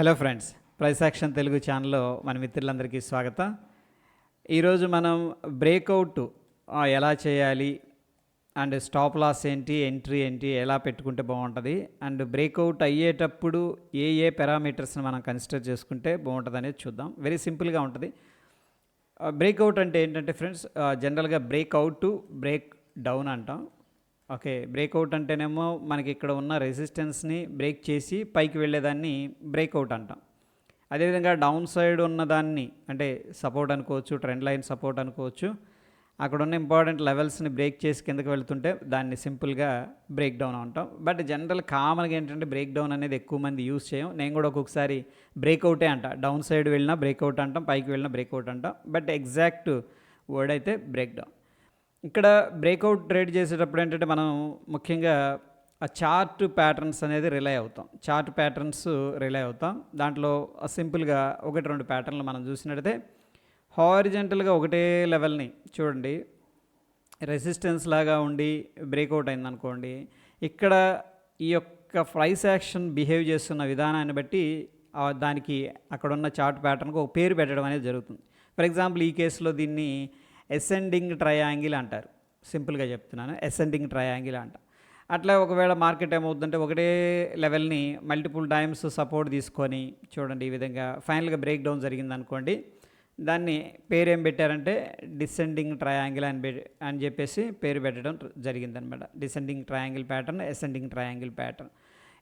Hello friends price action Telugu ఛానల్లో మన మిత్రులందరికీ స్వాగతం. ఈరోజు మనం బ్రేక్అవుట్ ఎలా చేయాలి అండ్ స్టాప్ లాస్ ఏంటి ఎంట్రీ ఏంటి ఎలా పెట్టుకుంటే బాగుంటుంది అండ్ బ్రేక్అవుట్ అయ్యేటప్పుడు ఏ ఏ పారామీటర్స్ని మనం కన్సిడర్ చేసుకుంటే బాగుంటుంది అనేది చూద్దాం వెరీ సింపుల్గా ఉంటుంది. బ్రేక్అవుట్ అంటే ఏంటంటే ఫ్రెండ్స్ జనరల్గా బ్రేక్అవుట్ బ్రేక్ డౌన్ అంటాం. ఓకే బ్రేక్అవుట్ అంటేనేమో మనకి ఇక్కడ ఉన్న రెసిస్టెన్స్ని బ్రేక్ చేసి పైకి వెళ్ళేదాన్ని బ్రేక్అవుట్ అంటాం. అదేవిధంగా డౌన్ సైడ్ ఉన్నదాన్ని అంటే సపోర్ట్ అనుకోవచ్చు ట్రెండ్ లైన్ సపోర్ట్ అనుకోవచ్చు అక్కడ ఉన్న ఇంపార్టెంట్ లెవెల్స్ని బ్రేక్ చేసి కిందకి వెళ్తుంటే దాన్ని సింపుల్గా బ్రేక్ డౌన్ అంటాం. బట్ జనరల్ కామన్గా ఏంటంటే బ్రేక్ డౌన్ అనేది ఎక్కువ మంది యూస్ చేయం నేను కూడా ఒక్కొక్కసారి బ్రేక్అవుటే అంట. డౌన్ సైడ్ వెళ్ళినా బ్రేక్అవుట్ అంటాం పైకి వెళ్ళినా బ్రేక్అవుట్ అంటాం. బట్ ఎగ్జాక్ట్ వర్డ్ అయితే బ్రేక్ డౌన్ ఇక్కడ బ్రేక్అవుట్ ట్రేడ్ చేసేటప్పుడు ఏంటంటే మనం ముఖ్యంగా ఆ చార్ట్ ప్యాటర్న్స్ అనేది రిలై అవుతాం. చార్ట్ ప్యాటర్న్స్ రిలై అవుతాం. దాంట్లో సింపుల్గా ఒకటి రెండు ప్యాటర్న్లు మనం చూసినట్టయితే హారిజెంటల్గా ఒకటే లెవెల్ని చూడండి. రెసిస్టెన్స్ లాగా ఉండి బ్రేక్అవుట్ అయిందనుకోండి ఇక్కడ ఈ యొక్క ప్రైస్ యాక్షన్ బిహేవ్ చేస్తున్న విధానాన్ని బట్టి దానికి అక్కడ ఉన్న చార్ట్ ప్యాటర్న్కి ఒక పేరు పెట్టడం అనేది జరుగుతుంది. ఫర్ ఎగ్జాంపుల్ ఈ కేసులో దీన్ని ఎసెండింగ్ ట్రయాంగిల్ అంటారు. సింపుల్గా చెప్తున్నాను ఎసెండింగ్ ట్రయాంగిల్ అంట. అట్లా ఒకవేళ మార్కెట్ ఏమవుతుందంటే ఒకటే లెవెల్ని మల్టిపుల్ టైమ్స్ సపోర్ట్ తీసుకొని చూడండి ఈ విధంగా ఫైనల్గా బ్రేక్ డౌన్ జరిగింది అనుకోండి దాన్ని పేరు ఏం పెట్టారంటే డిసెండింగ్ ట్రయాంగిల్ అని అని చెప్పేసి పేరు పెట్టడం జరిగిందనమాట. Descending triangle pattern ascending triangle pattern.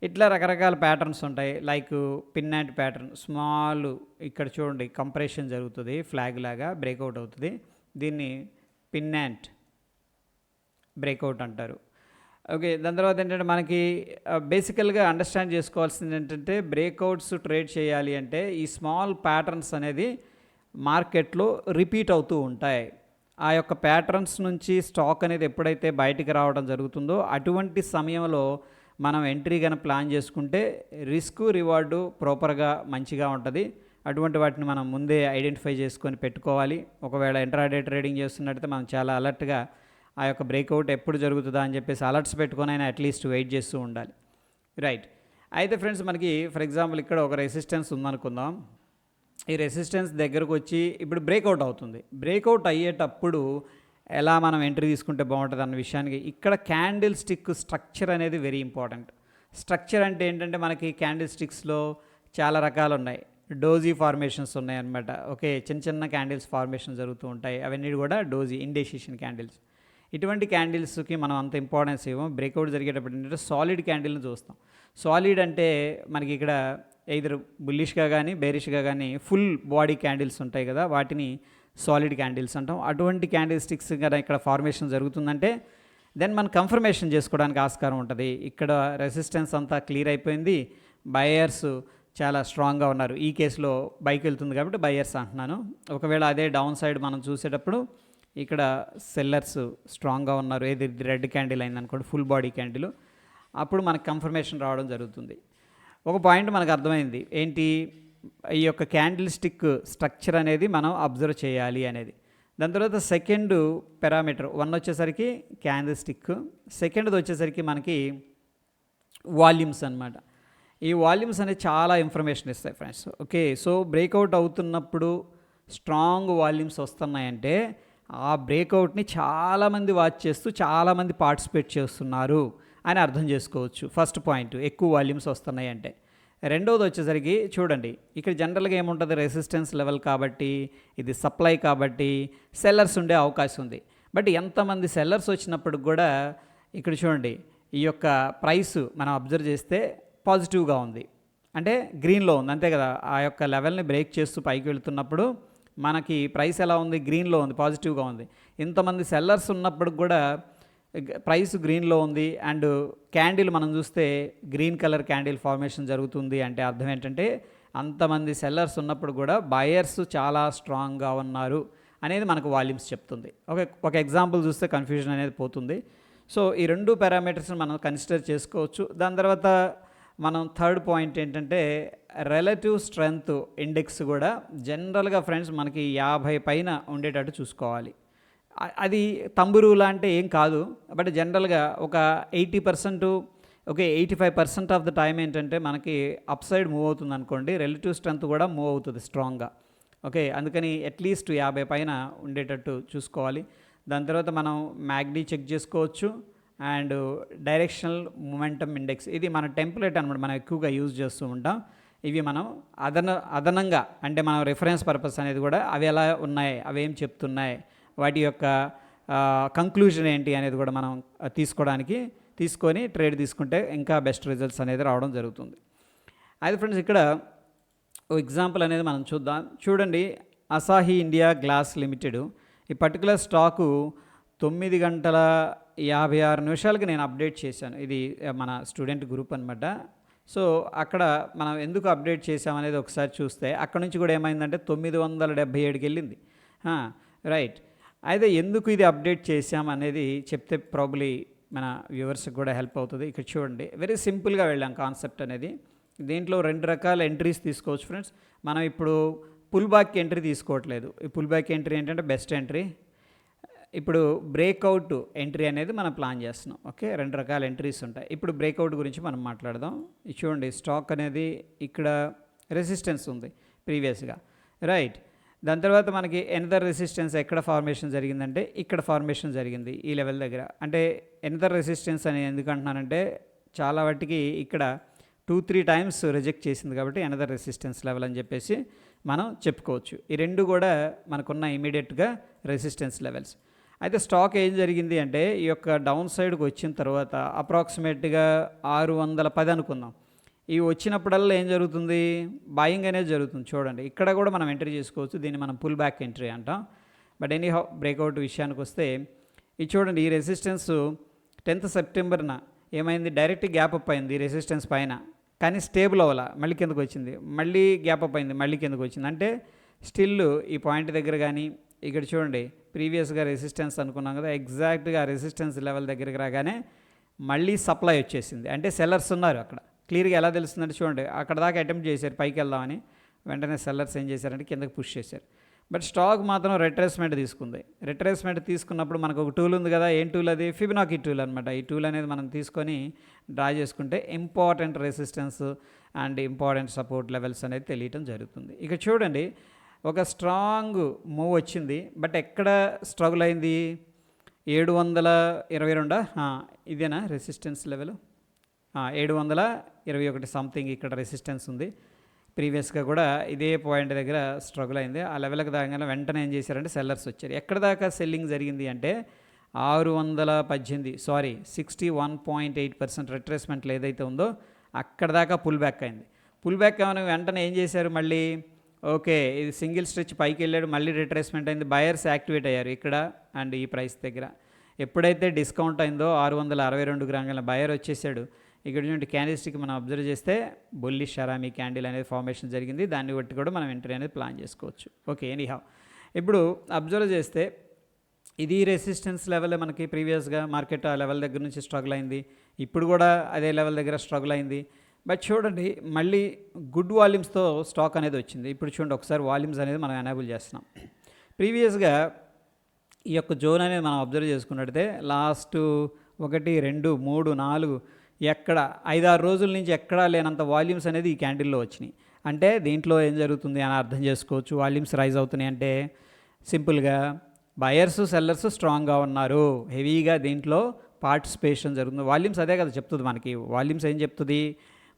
ఇట్లా రకరకాల ప్యాటర్న్స్ ఉంటాయి. Like pin and pattern small ఇక్కడ చూడండి కంప్రెషన్ జరుగుతుంది ఫ్లాగ్ లాగా బ్రేక్అవుట్ అవుతుంది. దీన్ని పిన్నాంట్ బ్రేక్అవుట్ అంటారు. ఓకే దాని తర్వాత ఏంటంటే మనకి బేసికల్గా అండర్స్టాండ్ చేసుకోవాల్సింది ఏంటంటే బ్రేక్అవుట్స్ ట్రేడ్ చేయాలి అంటే ఈ స్మాల్ ప్యాటర్న్స్ అనేది మార్కెట్లో రిపీట్ అవుతూ ఉంటాయి. ఆ యొక్క ప్యాటర్న్స్ నుంచి స్టాక్ అనేది ఎప్పుడైతే బయటికి రావడం జరుగుతుందో అటువంటి సమయంలో మనం ఎంట్రీ కనుక ప్లాన్ చేసుకుంటే రిస్క్ రివార్డు ప్రాపర్గా మంచిగా ఉంటుంది. అటువంటి వాటిని మనం ముందే ఐడెంటిఫై చేసుకొని పెట్టుకోవాలి. ఒకవేళ ఇంట్రాడే ట్రేడింగ్ చేస్తున్నట్టయితే మనం చాలా అలర్ట్గా ఆ యొక్క బ్రేక్అవుట్ ఎప్పుడు జరుగుతుందా అని చెప్పేసి అలర్ట్స్ పెట్టుకొని అయినా అట్లీస్ట్ వెయిట్ చేస్తూ ఉండాలి. రైట్ అయితే ఫ్రెండ్స్ మనకి ఫర్ ఎగ్జాంపుల్ ఇక్కడ ఒక రెసిస్టెన్స్ ఉందనుకుందాం. ఈ రెసిస్టెన్స్ దగ్గరకు వచ్చి ఇప్పుడు బ్రేక్అవుట్ అవుతుంది. బ్రేక్అవుట్ అయ్యేటప్పుడు ఎలా మనం ఎంట్రీ తీసుకుంటే బాగుంటుంది అన్న విషయానికి ఇక్కడ క్యాండిల్ స్టిక్ స్ట్రక్చర్ అనేది వెరీ ఇంపార్టెంట్. స్ట్రక్చర్ అంటే ఏంటంటే మనకి క్యాండిల్ స్టిక్స్లో చాలా రకాలు ఉన్నాయి డోజీ ఫార్మేషన్స్ ఉన్నాయన్నమాట. ఓకే చిన్న చిన్న క్యాండిల్స్ ఫార్మేషన్ జరుగుతూ ఉంటాయి. అవన్నీ కూడా డోజీ ఇండెసిషన్ క్యాండిల్స్. ఇటువంటి క్యాండిల్స్కి మనం అంత ఇంపార్టెన్స్ ఇవ్వం బ్రేక్అవుట్ జరిగేటప్పుడు ఏంటంటే సాలిడ్ క్యాండిల్ని చూస్తాం. సాలిడ్ అంటే మనకి ఇక్కడ ఇద్దరు బుల్లిష్గా కానీ బేరిష్గా కానీ ఫుల్ బాడీ క్యాండిల్స్ ఉంటాయి కదా వాటిని సాలిడ్ క్యాండిల్స్ అంటాం. అటువంటి క్యాండిల్ స్టిక్స్ కదా ఇక్కడ ఫార్మేషన్ జరుగుతుందంటే దెన్ మనం కన్ఫర్మేషన్ చేసుకోవడానికి ఆస్కారం ఉంటుంది. ఇక్కడ రెసిస్టెన్స్ అంతా క్లియర్ అయిపోయింది. బయర్స్ చాలా స్ట్రాంగ్గా ఉన్నారు. ఈ కేసులో బైక్ వెళ్తుంది కాబట్టి బయర్స్ అంటున్నాను. ఒకవేళ అదే డౌన్ సైడ్ మనం చూసేటప్పుడు ఇక్కడ సెల్లర్స్ స్ట్రాంగ్గా ఉన్నారు. ఏది రెడ్ క్యాండిల్ అయిందనుకోండి ఫుల్ బాడీ క్యాండిల్. అప్పుడు మనకు కన్ఫర్మేషన్ రావడం జరుగుతుంది. ఒక పాయింట్ మనకు అర్థమైంది. ఏంటి? ఈ యొక్క క్యాండిల్ స్టిక్ స్ట్రక్చర్ అనేది మనం అబ్జర్వ్ చేయాలి అనేది. దాని తర్వాత సెకండ్ పారామీటర్ వన్ వచ్చేసరికి క్యాండిల్ స్టిక్ సెకండ్ది వచ్చేసరికి మనకి వాల్యూమ్స్ అనమాట ఈ వాల్యూమ్స్ అనేది చాలా ఇన్ఫర్మేషన్ ఇస్తాయి ఫ్రెండ్స్ ఓకే సో బ్రేక్అవుట్ అవుతున్నప్పుడు స్ట్రాంగ్ వాల్యూమ్స్ వస్తున్నాయంటే ఆ బ్రేక్అవుట్ని చాలామంది వాచ్ చేస్తూ చాలామంది పార్టిసిపేట్ చేస్తున్నారు అని అర్థం చేసుకోవచ్చు. ఫస్ట్ పాయింట్ ఎక్కువ వాల్యూమ్స్ వస్తున్నాయి అంటే రెండవది వచ్చేసరికి చూడండి ఇక్కడ జనరల్గా ఏముంటుంది? రెసిస్టెన్స్ లెవెల్ కాబట్టి ఇది సప్లై కాబట్టి సెల్లర్స్ ఉండే అవకాశం ఉంది. బట్ ఎంతమంది సెల్లర్స్ వచ్చినప్పుడు కూడా ఇక్కడ చూడండి ఈ యొక్క ప్రైస్ మనం అబ్జర్వ్ చేస్తే పాజిటివ్గా ఉంది. అంటే గ్రీన్లో ఉంది. అంతే కదా. ఆ యొక్క లెవెల్ని బ్రేక్ చేస్తూ పైకి వెళ్తున్నప్పుడు మనకి ప్రైస్ ఎలా ఉంది? గ్రీన్లో ఉంది. పాజిటివ్గా ఉంది. ఇంతమంది సెల్లర్స్ ఉన్నప్పుడు కూడా ప్రైస్ గ్రీన్లో ఉంది. అండ్ క్యాండిల్ మనం చూస్తే గ్రీన్ కలర్ క్యాండిల్ ఫార్మేషన్ జరుగుతుంది అంటే అర్థం ఏంటంటే అంతమంది సెల్లర్స్ ఉన్నప్పుడు కూడా బయర్స్ చాలా స్ట్రాంగ్గా ఉన్నారు అనేది మనకు వాల్యూమ్స్ చెప్తుంది. ఒక ఒక ఎగ్జాంపుల్ చూస్తే కన్ఫ్యూజన్ అనేది పోతుంది. సో ఈ రెండు పారామీటర్స్ని మనం కన్సిడర్ చేసుకోవచ్చు. దాని తర్వాత మనం థర్డ్ పాయింట్ ఏంటంటే రిలేటివ్ స్ట్రెంగ్త్ ఇండెక్స్ కూడా జనరల్గా ఫ్రెండ్స్ మనకి యాభై పైన ఉండేటట్టు చూసుకోవాలి. అది తంబురు అంటే ఏం కాదు. బట్ జనరల్గా ఒక eighty percent okay eighty five percent of the time ఏంటంటే మనకి అప్ సైడ్ మూవ్ అవుతుంది అనుకోండి. రిలేటివ్ స్ట్రెంత్ కూడా మూవ్ అవుతుంది స్ట్రాంగ్గా ఓకే అందుకని అట్లీస్ట్ యాభై పైన ఉండేటట్టు చూసుకోవాలి. దాని తర్వాత మనం మ్యాగ్డీ చెక్ చేసుకోవచ్చు. And directional momentum index. ఇది మన టెంప్లెట్ అనమాట మనం ఎక్కువగా యూజ్ చేస్తూ ఉంటాం. ఇవి మనం అదన అదనంగా అంటే మనం రిఫరెన్స్ పర్పస్ అనేది కూడా అవి ఎలా ఉన్నాయి అవి ఏం చెప్తున్నాయి వాటి యొక్క కంక్లూజన్ ఏంటి అనేది కూడా మనం తీసుకోవడానికి తీసుకొని ట్రేడ్ తీసుకుంటే ఇంకా బెస్ట్ రిజల్ట్స్ అనేది రావడం జరుగుతుంది. అయితే ఫ్రెండ్స్ ఇక్కడ ఓ ఎగ్జాంపుల్ అనేది మనం చూద్దాం. చూడండి అసాహి ఇండియా గ్లాస్ లిమిటెడ్ ఈ పర్టికులర్ స్టాకు తొమ్మిది గంటల యాభై ఆరు నిమిషాలకి నేను అప్డేట్ చేశాను. ఇది మన స్టూడెంట్ గ్రూప్ అనమాట సో అక్కడ మనం ఎందుకు అప్డేట్ చేసామనేది ఒకసారి చూస్తే అక్కడ నుంచి కూడా ఏమైందంటే తొమ్మిది వందల డెబ్బై ఏడుకి వెళ్ళింది. రైట్. అయితే ఎందుకు ఇది అప్డేట్ చేసామనేది చెప్తే ప్రాబ్లీ మన వ్యూవర్స్కి కూడా హెల్ప్ అవుతుంది. ఇక్కడ చూడండి. వెరీ సింపుల్గా వెళ్ళాం కాన్సెప్ట్ అనేది. దీంట్లో రెండు రకాల ఎంట్రీస్ తీసుకోవచ్చు ఫ్రెండ్స్. మనం ఇప్పుడు పుల్ బ్యాక్ ఎంట్రీ తీసుకోవట్లేదు. ఈ పుల్ బ్యాక్ ఎంట్రీ ఏంటంటే బెస్ట్ ఎంట్రీ. ఇప్పుడు బ్రేక్అవుట్ ఎంట్రీ అనేది మనం ప్లాన్ చేస్తున్నాం. ఓకే? రెండు రకాల ఎంట్రీస్ ఉంటాయి. ఇప్పుడు బ్రేక్అవుట్ గురించి మనం మాట్లాడదాం. చూడండి స్టాక్ అనేది ఇక్కడ రెసిస్టెన్స్ ఉంది ప్రీవియస్గా. రైట్. దాని తర్వాత మనకి ఎనదర్ రెసిస్టెన్స్ ఎక్కడ ఫార్మేషన్ జరిగిందంటే ఇక్కడ ఫార్మేషన్ జరిగింది ఈ లెవెల్ దగ్గర. అంటే ఎనదర్ రెసిస్టెన్స్ అని ఎందుకు అంటున్నానంటే చాలా వాటికి ఇక్కడ టూ త్రీ టైమ్స్ రిజెక్ట్ చేసింది కాబట్టి ఎనదర్ రెసిస్టెన్స్ లెవెల్ అని చెప్పేసి మనం చెప్పుకోవచ్చు. ఈ రెండు కూడా మనకున్న ఇమీడియట్గా రెసిస్టెన్స్ లెవెల్స్. అయితే స్టాక్ ఏం జరిగింది అంటే ఈ యొక్క డౌన్ సైడ్కి వచ్చిన తర్వాత అప్రాక్సిమేట్గా ఆరు వందల పది అనుకుందాం. ఇవి వచ్చినప్పుడల్లా ఏం జరుగుతుంది? బాయింగ్ అనేది జరుగుతుంది. చూడండి ఇక్కడ కూడా మనం ఎంట్రీ చేసుకోవచ్చు. దీన్ని మనం పుల్ బ్యాక్ ఎంట్రీ అంటాం. బట్ ఎనీ హౌ బ్రేక్అవుట్ విషయానికి వస్తే ఇది చూడండి ఈ రెసిస్టెన్స్ టెన్త్ సెప్టెంబర్న ఏమైంది? డైరెక్ట్ గ్యాప్ అప్ అయింది ఈ రెసిస్టెన్స్ పైన. కానీ స్టేబుల్ అవ్వాల మళ్ళీ కిందకు వచ్చింది. మళ్ళీ గ్యాప్ అప్ అయింది మళ్ళీ కిందకు వచ్చింది. అంటే స్టిల్ ఈ పాయింట్ దగ్గర కానీ ఇక్కడ చూడండి ప్రీవియస్గా రెసిస్టెన్స్ అనుకున్నాం కదా ఎగ్జాక్ట్గా రెసిస్టెన్స్ లెవెల్ దగ్గరికి రాగానే మళ్ళీ సప్లై వచ్చేసింది. అంటే సెల్లర్స్ ఉన్నారు అక్కడ. క్లియర్గా ఎలా తెలుస్తుందంటే చూడండి అక్కడ దాకా అటెంప్ట్ చేశారు పైకి వెళ్దామని. వెంటనే సెల్లర్స్ ఏం చేశారంటే కిందకి పుష్ చేశారు. బట్ స్టాక్ మాత్రం రిట్రేస్మెంట్ తీసుకుంది. రిట్రేస్మెంట్ తీసుకున్నప్పుడు మనకు ఒక టూల్ ఉంది కదా ఏం టూల్ అది? ఫిబినాకి టూల్ అనమాట ఈ టూల్ అనేది మనం తీసుకొని డ్రా చేసుకుంటే important resistance and important support levels అనేది తెలియటం జరుగుతుంది. ఇక చూడండి ఒక స్ట్రాంగ్ మూవ్ వచ్చింది. బట్ ఎక్కడ స్ట్రగుల్ అయింది? ఏడు వందల ఇరవై రెండా ఇదేనా రెసిస్టెన్స్ లెవెల్ ఏడు వందల ఇరవై ఒకటి సంథింగ్ ఇక్కడ రెసిస్టెన్స్ ఉంది. ప్రీవియస్గా కూడా ఇదే పాయింట్ దగ్గర స్ట్రగుల్ అయింది. ఆ లెవెల్కి దాకా వెంటనే ఏం చేశారంటే సెల్లర్స్ వచ్చారు. ఎక్కడ దాకా సెల్లింగ్ జరిగింది అంటే ఆరు వందల పద్దెనిమిది sorry sixty one point eight percent రిట్రేస్మెంట్లు ఏదైతే ఉందో అక్కడ దాకా పుల్ బ్యాక్ అయింది. పుల్ బ్యాక్ ఏమైనా వెంటనే ఏం చేశారు మళ్ళీ? ఓకే ఇది సింగిల్ స్ట్రెచ్ పైకి వెళ్ళాడు మళ్ళీ రిట్రేస్మెంట్ అయింది బయర్స్ యాక్టివేట్ అయ్యారు ఇక్కడ అండ్ ఈ ప్రైస్ దగ్గర. ఎప్పుడైతే డిస్కౌంట్ అయిందో ఆరు వందల అరవై రెండు గ్రాముల బయర్ వచ్చేసాడు. ఇక్కడ నుండి క్యాండిల్స్టిక్ మనం అబ్జర్వ్ చేస్తే బొల్లి షరామీ క్యాండిల్ అనేది ఫార్మేషన్ జరిగింది. దాన్ని బట్టి కూడా మనం ఎంట్రీ అనేది ప్లాన్ చేసుకోవచ్చు. Okay anyhow. ఇప్పుడు అబ్జర్వ్ చేస్తే ఇది రెసిస్టెన్స్ లెవెల్ మనకి ప్రీవియస్గా మార్కెట్ ఆ లెవెల్ దగ్గర నుంచి స్ట్రగుల్ అయింది. ఇప్పుడు కూడా అదే లెవెల్ దగ్గర స్ట్రగుల్ అయింది. బట్ చూడండి మళ్ళీ గుడ్ వాల్యూమ్స్తో స్టాక్ అనేది వచ్చింది. ఇప్పుడు చూడండి ఒకసారి వాల్యూమ్స్ అనేది మనం ఎనేబుల్ చేస్తున్నాం. ప్రీవియస్గా ఈ యొక్క జోన్ అనేది మనం అబ్జర్వ్ చేసుకున్నట్టయితే లాస్ట్ ఒకటి రెండు మూడు నాలుగు ఎక్కడ ఐదారు రోజుల నుంచి ఎక్కడా లేనంత వాల్యూమ్స్ అనేది ఈ క్యాండిల్లో వచ్చినాయి. అంటే దీంట్లో ఏం జరుగుతుంది అని అర్థం చేసుకోవచ్చు. వాల్యూమ్స్ రైజ్ అవుతున్నాయి అంటే సింపుల్గా బయర్స్ సెల్లర్స్ స్ట్రాంగ్గా ఉన్నారు. హెవీగా దీంట్లో పార్టిసిపేషన్ జరుగుతుంది. వాల్యూమ్స్ అదే కదా చెప్తుంది మనకి. వాల్యూమ్స్ ఏం చెప్తుంది?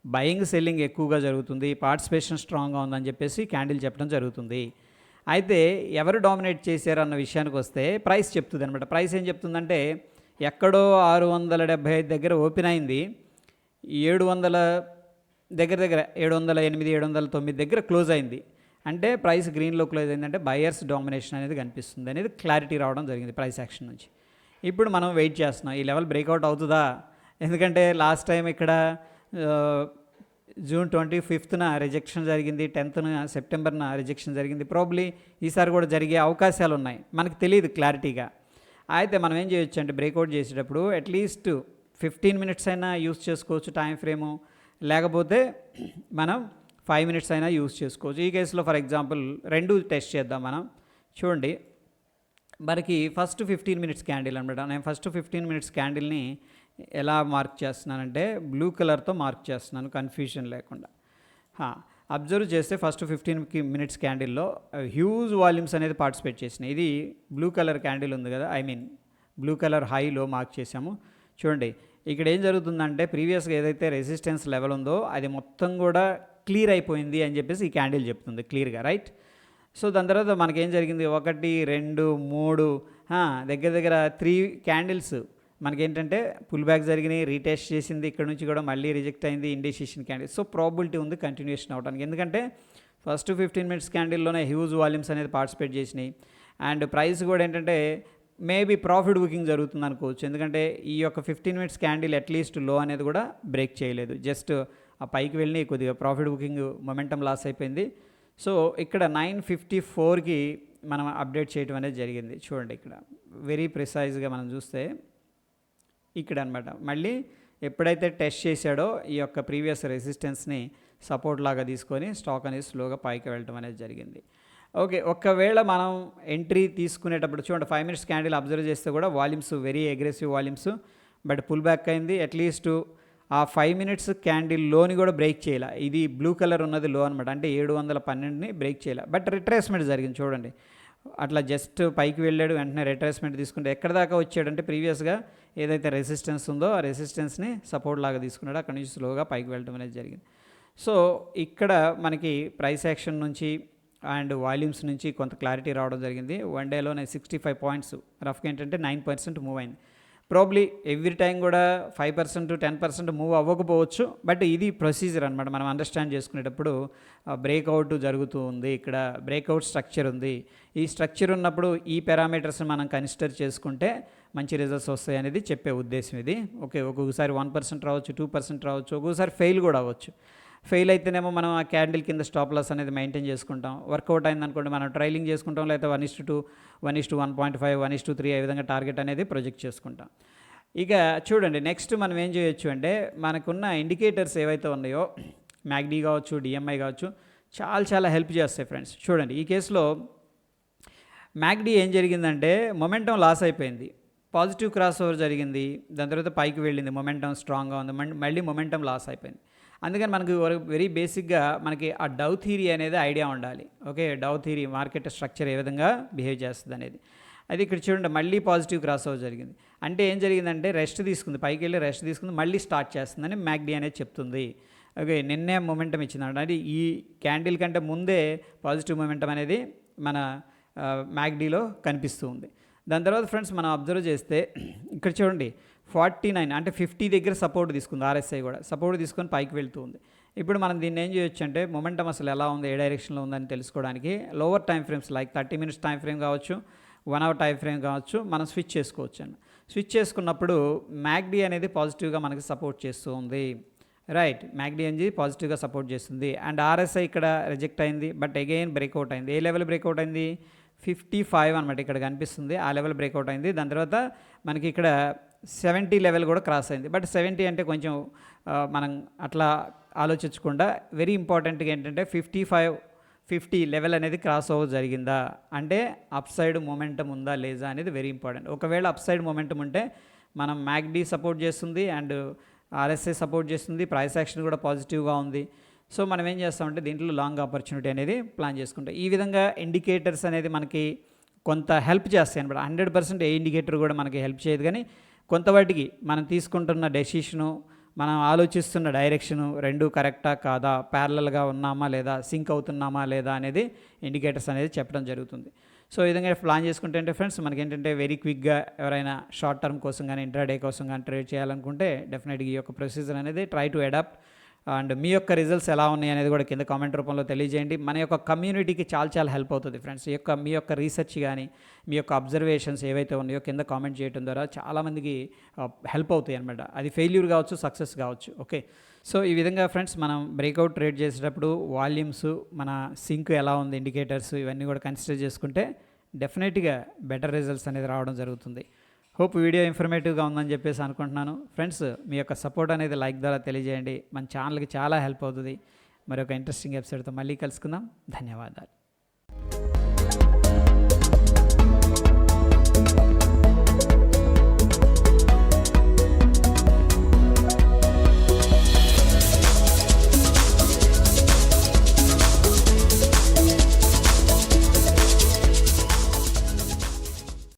బయింగ్ సెల్లింగ్ ఎక్కువగా జరుగుతుంది పార్టిసిపేషన్ స్ట్రాంగ్గా ఉందని చెప్పేసి క్యాండిల్ చెప్పడం జరుగుతుంది. అయితే ఎవరు డామినేట్ చేశారు అన్న విషయానికి వస్తే ప్రైస్ చెప్తుంది అనమాట ప్రైస్ ఏం చెప్తుందంటే ఎక్కడో ఆరు వందల డెబ్బై ఐదు దగ్గర ఓపెన్ అయింది. ఏడు వందల దగ్గర దగ్గర ఏడు వందల ఎనిమిది ఏడు వందల తొమ్మిది దగ్గర క్లోజ్ అయింది. అంటే ప్రైస్ గ్రీన్లో క్లోజ్ అయిందంటే బయర్స్ డామినేషన్ అనేది కనిపిస్తుంది అనేది క్లారిటీ రావడం జరిగింది ప్రైస్ యాక్షన్ నుంచి. ఇప్పుడు మనం వెయిట్ చేస్తున్నాం. ఈ లెవెల్ బ్రేక్అవుట్ అవుతుందా? ఎందుకంటే లాస్ట్ టైం ఇక్కడ జూన్ ట్వంటీ ఫిఫ్త్న రిజెక్షన్ జరిగింది టెన్త్న సెప్టెంబర్న రిజెక్షన్ జరిగింది. ప్రాబ్లీ ఈసారి కూడా జరిగే అవకాశాలు ఉన్నాయి మనకు తెలియదు క్లారిటీగా. అయితే మనం ఏం చేయొచ్చు అంటే బ్రేక్అవుట్ చేసేటప్పుడు అట్లీస్ట్ ఫిఫ్టీన్ మినిట్స్ అయినా యూస్ చేసుకోవచ్చు టైం ఫ్రేము లేకపోతే మనం ఫైవ్ మినిట్స్ అయినా యూస్ చేసుకోవచ్చు. ఈ కేసులో ఫర్ ఎగ్జాంపుల్ రెండు టెస్ట్ చేద్దాం మనం. చూడండి. మనకి ఫస్ట్ ఫిఫ్టీన్ మినిట్స్ క్యాండిల్ అనమాట నేను ఫస్ట్ ఫిఫ్టీన్ మినిట్స్ క్యాండిల్ని ఎలా మార్క్ చేస్తున్నానంటే బ్లూ కలర్తో మార్క్ చేస్తున్నాను కన్ఫ్యూజన్ లేకుండా. అబ్జర్వ్ చేస్తే ఫస్ట్ ఫిఫ్టీన్ మినిట్స్ క్యాండిల్లో హ్యూజ్ వాల్యూమ్స్ అనేది పార్టిసిపేట్ చేసినాయి. ఇది బ్లూ కలర్ క్యాండిల్ ఉంది కదా I mean blue colour high low mark చేసాము చూడండి ఇక్కడ ఏం జరుగుతుందంటే ప్రీవియస్గా ఏదైతే రెసిస్టెన్స్ లెవెల్ ఉందో అది మొత్తం కూడా క్లియర్ అయిపోయింది అని చెప్పేసి ఈ క్యాండిల్ చెప్తుంది క్లియర్గా రైట్ సో దాని తర్వాత మనకేం జరిగింది? ఒకటి రెండు మూడు దగ్గర దగ్గర త్రీ క్యాండిల్స్ మనకేంటంటే పుల్ బ్యాక్ జరిగినాయి రీటెస్ట్ చేసింది ఇక్కడ నుంచి కూడా మళ్ళీ రిజెక్ట్ అయింది ఇండిసిషన్ క్యాండిల్ సో ప్రాబిలిటీ ఉంది కంటిన్యూషన్ అవడానికి. ఎందుకంటే ఫస్ట్ ఫిఫ్టీన్ మినిట్స్ క్యాండిల్లోనే హ్యూజ్ వాల్యూమ్స్ అనేది పార్టిసిపేట్ చేసినాయి. అండ్ ప్రైస్ కూడా ఏంటంటే మేబీ ప్రాఫిట్ బుకింగ్ జరుగుతుంది అనుకోవచ్చు. ఎందుకంటే ఈ యొక్క ఫిఫ్టీన్ మినిట్స్ క్యాండిల్ అట్లీస్ట్లో అనేది కూడా బ్రేక్ చేయలేదు. జస్ట్ ఆ పైకి వెళ్ళి కొద్దిగా ప్రాఫిట్ బుకింగ్ మొమెంటం లాస్ అయిపోయింది. సో ఇక్కడ నైన్ ఫిఫ్టీ ఫోర్కి మనం అప్డేట్ చేయడం అనేది జరిగింది. చూడండి ఇక్కడ. వెరీ ప్రిసైజ్గా మనం చూస్తే ఇక్కడ అనమాట మళ్ళీ ఎప్పుడైతే టెస్ట్ చేశాడో ఈ యొక్క ప్రీవియస్ రెసిస్టెన్స్ని సపోర్ట్ లాగా తీసుకొని స్టాక్ అనేది స్లోగా పైకి వెళ్ళటం అనేది జరిగింది. ఓకే ఒకవేళ మనం ఎంట్రీ తీసుకునేటప్పుడు చూడండి ఫైవ్ మినిట్స్ క్యాండిల్ అబ్జర్వ్ చేస్తే కూడా volumes very aggressive volumes but pull back అయింది అట్లీస్ట్ ఆ ఫైవ్ మినిట్స్ క్యాండిల్లోని కూడా బ్రేక్ చేయాల. ఇది బ్లూ కలర్ ఉన్నది లో అనమాట అంటే ఏడు వందల పన్నెండుని బ్రేక్ చేయాలి. బట్ రిట్రేస్మెంట్ జరిగింది చూడండి. అట్లా జస్ట్ పైకి వెళ్ళాడు వెంటనే రిట్రేస్మెంట్ తీసుకుంటే ఎక్కడ దాకా వచ్చాడంటే ప్రీవియస్గా ఏదైతే రెసిస్టెన్స్ ఉందో ఆ రెసిస్టెన్స్ని సపోర్ట్ లాగా తీసుకున్నాడు. అక్కడ నుంచి స్లోగా పైకి వెళ్ళడం అనేది జరిగింది. సో ఇక్కడ మనకి ప్రైస్ యాక్షన్ నుంచి అండ్ వాల్యూమ్స్ నుంచి కొంత క్లారిటీ రావడం జరిగింది. వన్ డేలోనే సిక్స్టీ ఫైవ్ పాయింట్స్ రఫ్గా ఏంటంటే నైన్ పర్సెంట్ మూవ్ అయింది. ప్రాబ్లీ ఎవ్రీ టైం కూడా five percent ten percent move అవ్వకపోవచ్చు. బట్ ఇది ప్రొసీజర్ అనమాట మనం అండర్స్టాండ్ చేసుకునేటప్పుడు బ్రేక్అవుట్ జరుగుతూ ఉంది. ఇక్కడ బ్రేక్అవుట్ స్ట్రక్చర్ ఉంది. ఈ స్ట్రక్చర్ ఉన్నప్పుడు ఈ పారామీటర్స్ని మనం కన్సిడర్ చేసుకుంటే మంచి రిజల్ట్స్ వస్తాయి అనేది చెప్పే ఉద్దేశం ఇది. ఓకే ఒక్కొక్కసారి వన్ పర్సెంట్ రావచ్చు టూ పర్సెంట్ రావచ్చు ఒక్కొక్కసారి ఫెయిల్ కూడా అవ్వచ్చు. ఫెయిల్ అయితేనేమో మనం ఆ క్యాండిల్ కింద స్టాప్ లాస్ అనేది మెయింటైన్ చేసుకుంటాం. వర్కౌట్ అయింది అనుకోండి మనం ట్రైలింగ్ చేసుకుంటాం లేకపోతే one is to one is to one point five one is to three ఈ విధంగా టార్గెట్ అనేది ప్రొజెక్ట్ చేసుకుంటాం. ఇక చూడండి నెక్స్ట్ మనం ఏం చేయొచ్చు అంటే మనకున్న ఇండికేటర్స్ ఏవైతే ఉన్నాయో మ్యాగ్డీ కావచ్చు డిఎంఐ కావచ్చు చాలా చాలా హెల్ప్ చేస్తాయి ఫ్రెండ్స్. చూడండి ఈ కేసులో మ్యాగ్డీ ఏం జరిగిందంటే మొమెంటం లాస్ అయిపోయింది. పాజిటివ్ క్రాస్ ఓవర్ జరిగింది దాని తర్వాత పైకి వెళ్ళింది మొమెంటం స్ట్రాంగ్గా ఉంది మళ్ళీ- మళ్ళీ మొమెంటం లాస్ అయిపోయింది. అందుకని మనకు వెరీ బేసిక్గా మనకి ఆ డౌ థీరీ అనేది ఐడియా ఉండాలి. Okay Dow theory market structure ఏ విధంగా బిహేవ్ చేస్తుంది అనేది. అది ఇక్కడ చూడండి మళ్ళీ పాజిటివ్ క్రాస్ ఓవర్ జరిగింది. అంటే ఏం జరిగిందంటే రెస్ట్ తీసుకుంది పైకి వెళ్ళి రెస్ట్ తీసుకుంది మళ్ళీ స్టార్ట్ చేస్తుందని మ్యాగ్డీ అనేది చెప్తుంది. ఓకే నిన్నే మొమెంటం ఇచ్చిందంట అంటే ఈ క్యాండిల్ కంటే ముందే పాజిటివ్ మొమెంటం అనేది మన మ్యాగ్డీలో కనిపిస్తూ ఉంది. దాని తర్వాత ఫ్రెండ్స్ మనం అబ్జర్వ్ చేస్తే ఇక్కడ చూడండి ఫార్టీ నైన్ అంటే ఫిఫ్టీ దగ్గర సపోర్ట్ తీసుకుంది ఆర్ఎస్ఐ కూడా. సపోర్ట్ తీసుకొని పైకి వెళ్తూ ఉంది. ఇప్పుడు మనం దీన్ని ఏం చేయొచ్చు అంటే మొమెంటం అసలు ఎలా ఉంది ఏ డైరెక్షన్లో ఉందని తెలుసుకోవడానికి lower time frames like thirty minutes time frame కావచ్చు వన్ అవర్ టైం ఫ్రేమ్ కావచ్చు మనం స్విచ్ చేసుకోవచ్చు అండి స్విచ్ చేసుకున్నప్పుడు మ్యాగ్డీ అనేది పాజిటివ్గా మనకి సపోర్ట్ చేస్తూ ఉంది రైట్ మ్యాగ్డీ అనేది పాజిటివ్గా సపోర్ట్ చేస్తుంది. అండ్ ఆర్ఎస్ఐ ఇక్కడ రిజెక్ట్ అయింది బట్ అగైన్ బ్రేక్అవుట్ అయింది. ఏ లెవెల్ బ్రేక్అవుట్ అయింది? ఫిఫ్టీ ఫైవ్ అనమాట ఇక్కడ కనిపిస్తుంది. ఆ లెవెల్ బ్రేక్అవుట్ అయింది. దాని తర్వాత మనకి ఇక్కడ సెవెంటీ లెవెల్ కూడా క్రాస్ అయింది. బట్ సెవెంటీ అంటే కొంచెం మనం అట్లా ఆలోచించకుండా వెరీ ఇంపార్టెంట్గా ఏంటంటే ఫిఫ్టీ ఫైవ్ ఫిఫ్టీ లెవెల్ అనేది క్రాస్ ఓవర్ జరిగిందా? అంటే అప్ సైడ్ మొమెంటం ఉందా లేదా అనేది వెరీ ఇంపార్టెంట్ ఒకవేళ అప్ సైడ్ మొమెంటం ఉంటే మనం మ్యాగ్డీ సపోర్ట్ చేస్తుంది అండ్ ఆర్ఎస్ఐ సపోర్ట్ చేస్తుంది ప్రైస్ యాక్షన్ కూడా పాజిటివ్గా ఉంది. సో మనం ఏం చేస్తామంటే దీంట్లో లాంగ్ ఆపర్చునిటీ అనేది ప్లాన్ చేసుకుంటాం. ఈ విధంగా ఇండికేటర్స్ అనేది మనకి కొంత హెల్ప్ చేస్తాయి అనమాట హండ్రెడ్ పర్సెంట్ ఏ ఇండికేటర్ కూడా మనకి హెల్ప్ చేయదు కానీ కొంతవాటికి మనం తీసుకుంటున్న డెసిషను మనం ఆలోచిస్తున్న డైరెక్షను రెండు కరెక్టా కాదా? ప్యారలల్గా ఉన్నామా లేదా? సింక్ అవుతున్నామా లేదా అనేది ఇండికేటర్స్ అనేది చెప్పడం జరుగుతుంది. సో ఈ విధంగా ప్లాన్ చేసుకుంటే అంటే ఫ్రెండ్స్ మనకి ఏంటంటే వెరీ క్విక్గా ఎవరైనా షార్ట్ టర్మ్ కోసం కానీ ఇంట్రాడే కోసం కానీ ట్రేడ్ చేయాలనుకుంటే డెఫినెట్గా ఈ యొక్క ప్రొసీజర్ అనేది ట్రై టు అడాప్ట్ అండ్ మీ యొక్క రిజల్ట్స్ ఎలా ఉన్నాయి అనేది కూడా కింద కామెంట్ రూపంలో తెలియజేయండి. మన యొక్క కమ్యూనిటీకి చాలా చాలా హెల్ప్ అవుతుంది ఫ్రెండ్స్ ఈ యొక్క మీ యొక్క రీసెర్చ్ కానీ మీ యొక్క అబ్జర్వేషన్స్ ఏవైతే ఉన్నాయో కింద కామెంట్ చేయడం ద్వారా చాలామందికి హెల్ప్ అవుతాయి అనమాట అది ఫెయిల్యూర్ కావచ్చు సక్సెస్ కావచ్చు. ఓకే సో ఈ విధంగా ఫ్రెండ్స్ మనం బ్రేక్అవుట్ ట్రేడ్ చేసేటప్పుడు వాల్యూమ్స్ మన సింక్ ఎలా ఉంది ఇండికేటర్స్ ఇవన్నీ కూడా కన్సిడర్ చేసుకుంటే డెఫినెట్గా బెటర్ రిజల్ట్స్ అనేది రావడం జరుగుతుంది. హోప్ వీడియో ఇన్ఫర్మేటివ్గా ఉందని చెప్పేసి అనుకుంటున్నాను. ఫ్రెండ్స్ మీ యొక్క సపోర్ట్ అనేది లైక్ ద్వారా తెలియజేయండి. మన ఛానల్కి చాలా హెల్ప్ అవుతుంది. మరి ఇంట్రెస్టింగ్ ఎపిసోడ్తో మళ్ళీ కలుసుకుందాం. ధన్యవాదాలు.